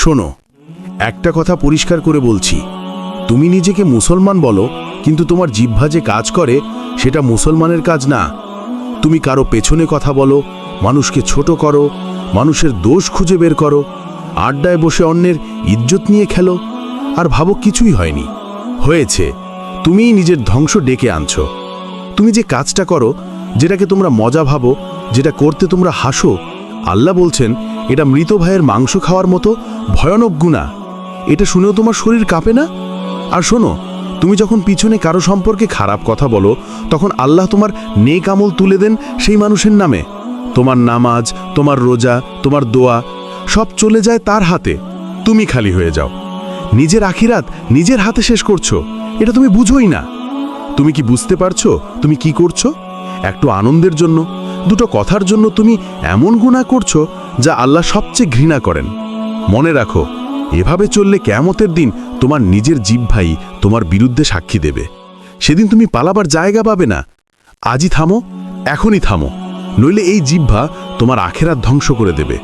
শোনো, একটা কথা পরিষ্কার করে বলছি। তুমি নিজেকে মুসলমান বলো, কিন্তু তোমার জিহ্বা যে কাজ করে, সেটা মুসলমানের কাজ না। তুমি কারও পেছনে কথা বলো, মানুষকে ছোট করো, মানুষের দোষ খুঁজে বের করো, আড্ডায় বসে অন্যের ইজ্জত নিয়ে খেলো, আর ভাবো কিছুই হয়নি। হয়েছে, তুমিই নিজের ধ্বংস ডেকে আনছো। তুমি যে কাজটা করো, যেটাকে তোমরা মজা ভাবো, যেটা করতে তোমরা হাসো, আল্লাহ বলছেন, এটা মৃত ভাইয়ের মাংস খাওয়ার মতো ভয়ানক গুণা। এটা শুনেও তোমার শরীর কাঁপে না? আর শোনো, তুমি যখন পিছনে কারও সম্পর্কে খারাপ কথা বলো, তখন আল্লাহ তোমার নেক আমল তুলে দেন সেই মানুষের নামে। তোমার নামাজ, তোমার রোজা, তোমার দোয়া, সব চলে যায় তার হাতে। তুমি খালি হয়ে যাও। নিজের আখিরাত নিজের হাতে শেষ করছ। এটা তুমি বুঝোই না। তুমি কি বুঝতে পারছ? তুমি কি করছ? একটু আনন্দের জন্য, দুটো কথার জন্য তুমি এমন গুণা করছ যা আল্লাহ সবচেয়ে ঘৃণা করেন। মনে রাখো, এভাবে চললে কেমতের দিন তোমার নিজের জিভভাই তোমার বিরুদ্ধে সাক্ষী দেবে। সেদিন তুমি পালাবার জায়গা পাবে না। আজই থামো, এখনই থামো, নইলে এই জিহ্বা তোমার আখেরাত ধ্বংস করে দেবে।